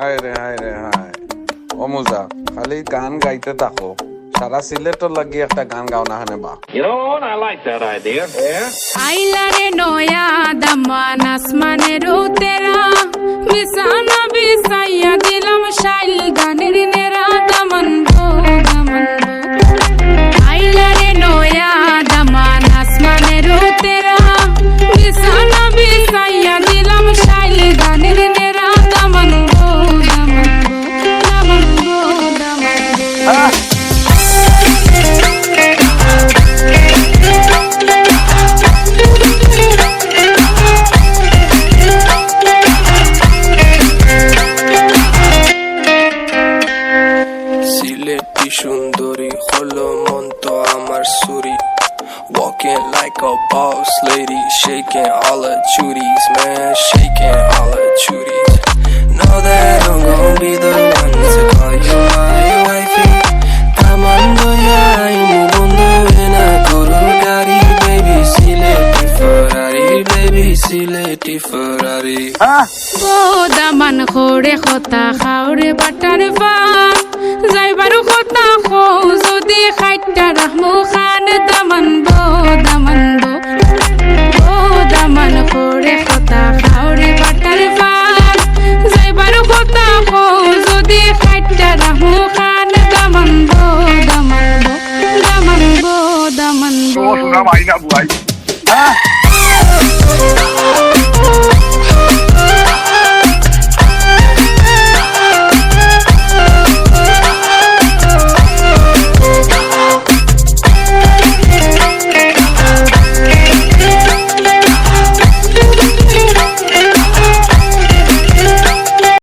হায় রে হায় রে হায়। অমুজা খালি গান গাইতে থাকো। সারা সিলেটর লাগি একটা গান গাও না হানে বা। আইলা রে. নয়া দামান আসমানের তেরা। বিছানা বিছাইয়া দিলাম শাইল Walking like a boss lady, shaking all her chuties, man, shaking all her chuties. Know that I'm gonna be the one to call you my wifey. Tamando ya imu bondo ena kuru gari, baby, sileti Ferrari, baby, sileti Ferrari. O Daman খোরে খতা খাওরে butter পা যাইবার খতা খো যদি খাইটা রাখমু খান দামান বো দামান বন্ধু